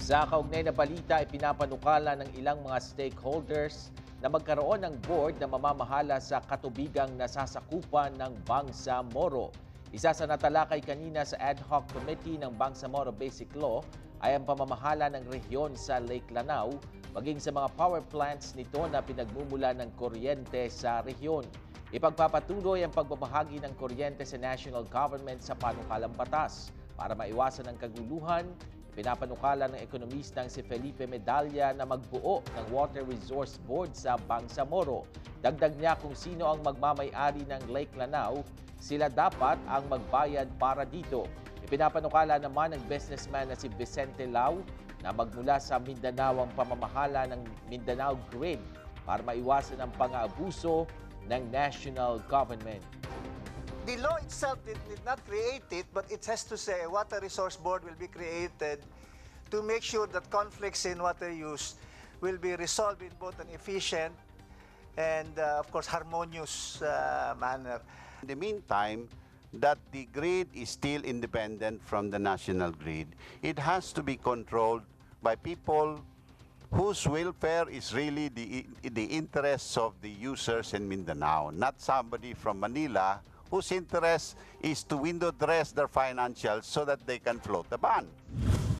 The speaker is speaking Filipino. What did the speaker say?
Sa kaugnay na balita, ipinapanukala ng ilang mga stakeholders na magkaroon ng board na mamamahala sa katubigang nasasakupan ng Bangsamoro. Isa sa natalakay kanina sa ad hoc committee ng Bangsamoro Basic Law ay ang pamamahala ng rehiyon sa Lake Lanao maging sa mga power plants nito na pinagmumula ng kuryente sa rehiyon. Ipagpapatuloy ang pagbabahagi ng kuryente sa national government sa panukalang batas para maiwasan ang kaguluhan Pinapanukala ng ekonomistang si Felipe Medalla na magbuo ng Water Resource Board sa Bangsamoro. Dagdag niya kung sino ang magmamayari ng Lake Lanao, sila dapat ang magbayad para dito. Ipinapanukala naman ng businessman na si Vicente Lau na magmula sa Mindanao ang pamamahala ng Mindanao Grid para maiwasan ang pang-aabuso ng national government. The law itself did, did not create it, but it has to say a water resource board will be created to make sure that conflicts in water use will be resolved in both an efficient and, uh, of course, harmonious uh, manner. In the meantime, that the grid is still independent from the national grid. It has to be controlled by people whose welfare is really the, the interests of the users in Mindanao, not somebody from Manila whose interest is to window dress their financials so that they can float the ban.